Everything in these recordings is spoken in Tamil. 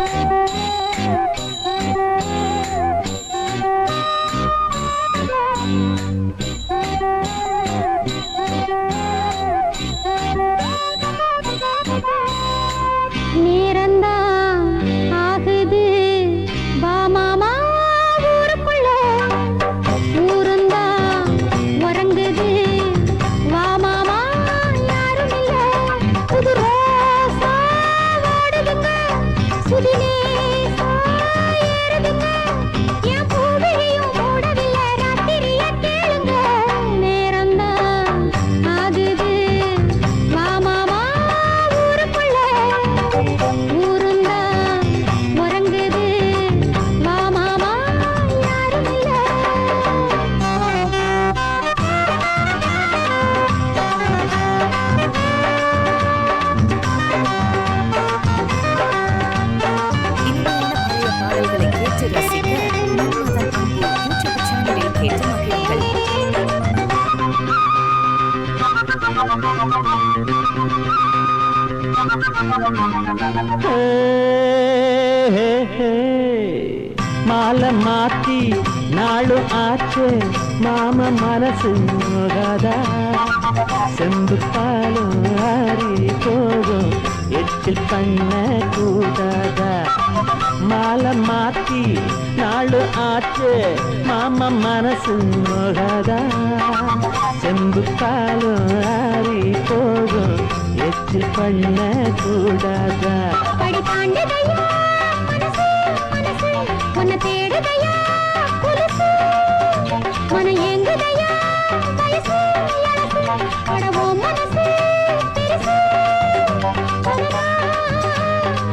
Música மாலை மாத்தி நாளு ஆச்சு மாம மனசு நோகாதா செம்பு பாலும் ஆறி போகும் எச்சில் பண்ண கூடாதா? மாலை மாத்தி நாளு ஆச்சு மாமா மனசு முழதா. செம்பு பாலும் ஆறி போகும் எச்சு பண்ண கூடாதா. படி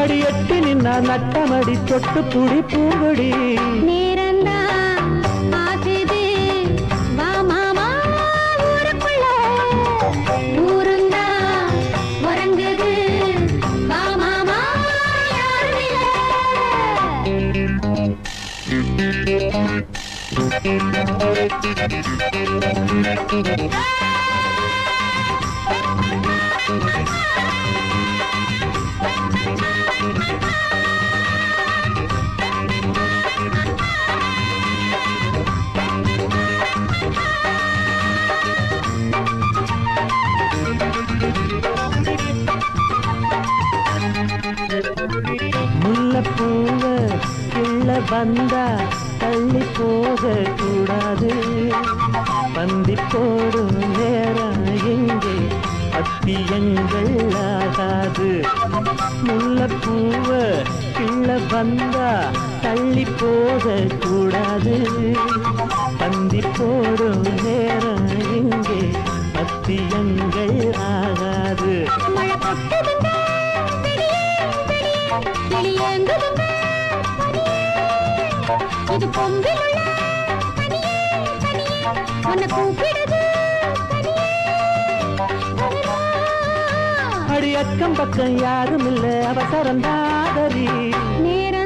அடியட்டி மனசு நின்னா நட்டமடி தொட்டு புடி பூங்கொடி. நேரந்தான் முல்லைப்பூவ கிள்ள வந்தா தள்ளி போக கூடாது. பந்தி போடும் நேரம் எங்கே அத்தியங்கள் ஆகாது. முல்லைப்பூவ கிள்ள வந்தா தள்ளி போக கூடாது பந்தி போடும் நேரம் இங்கே பத்தியங்கள் ஆகாது மழை கொட்டுதுங்க விடியே இது கொம்பிலுள்ள தனியே தனியே உன்னை கூப்பிடு அப்படி அக்கம் பக்கம் யாரும் இல்ல அவசரம் தாதரி. நேரம்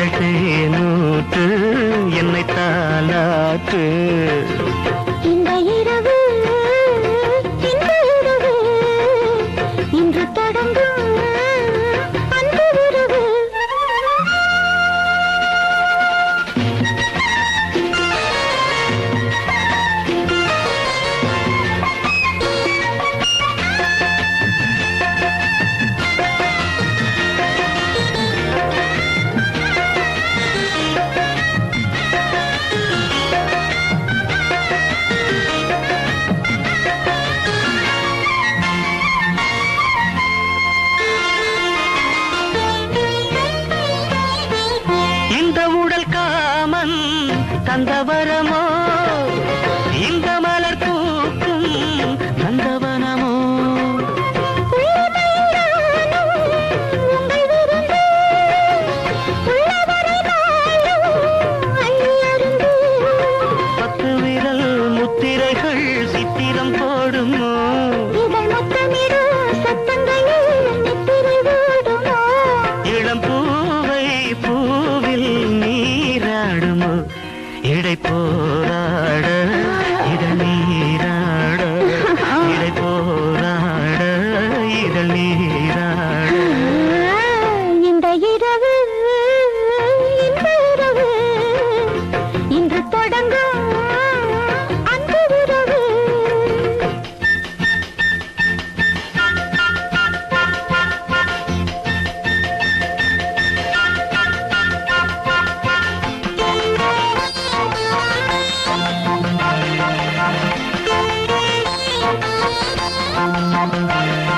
இதழ் நூற்று என்னை தாலாற்று தந்த வரமோ Música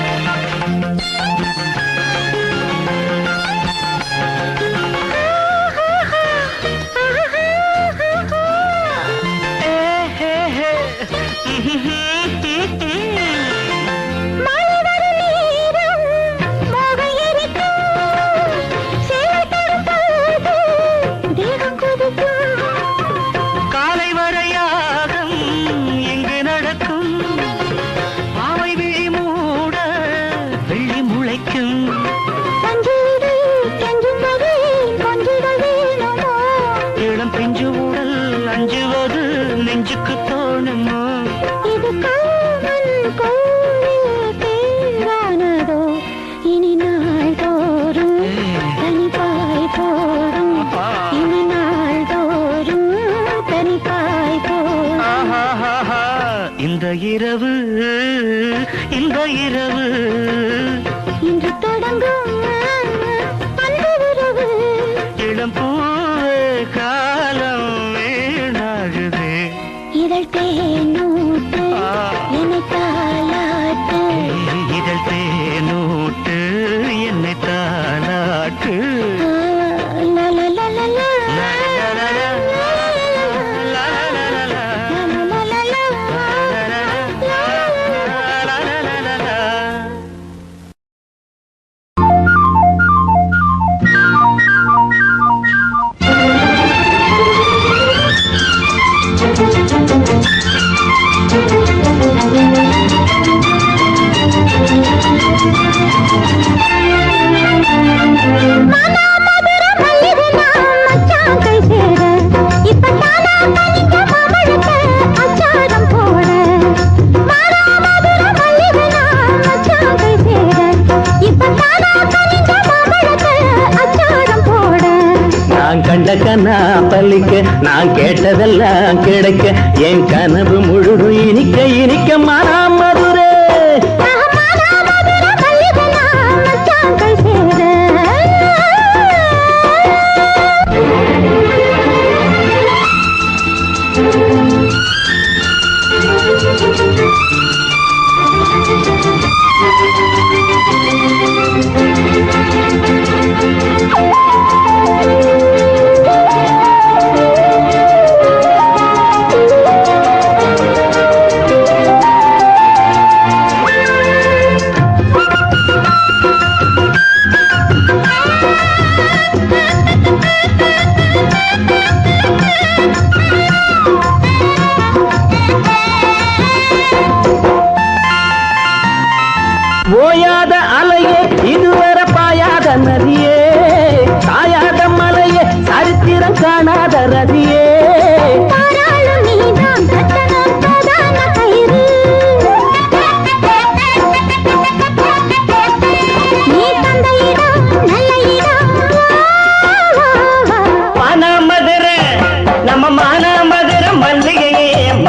கனா பலிக்க நான் கேட்டதெல்லாம் கிடைக்க. என் கனவு முழுதும் இனிக்க இனிக்க மனா மதுரை.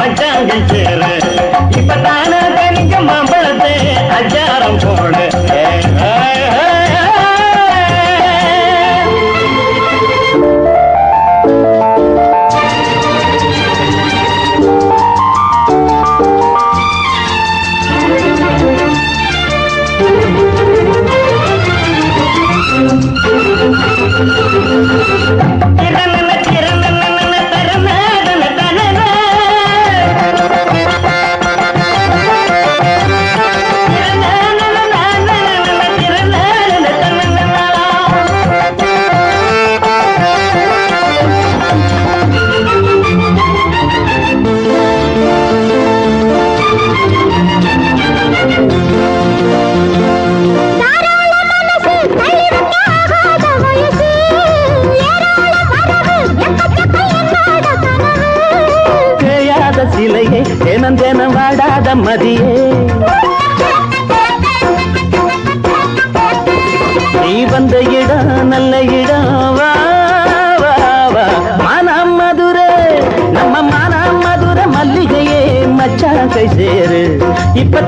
மச்சாங்க சேர மதியே. நீ வந்த இடா நல்ல இடா வா வா மனம் மதுரை நம்ம மனம் மதுரை மல்லிகையே மச்சாக்கை சேரு. இப்ப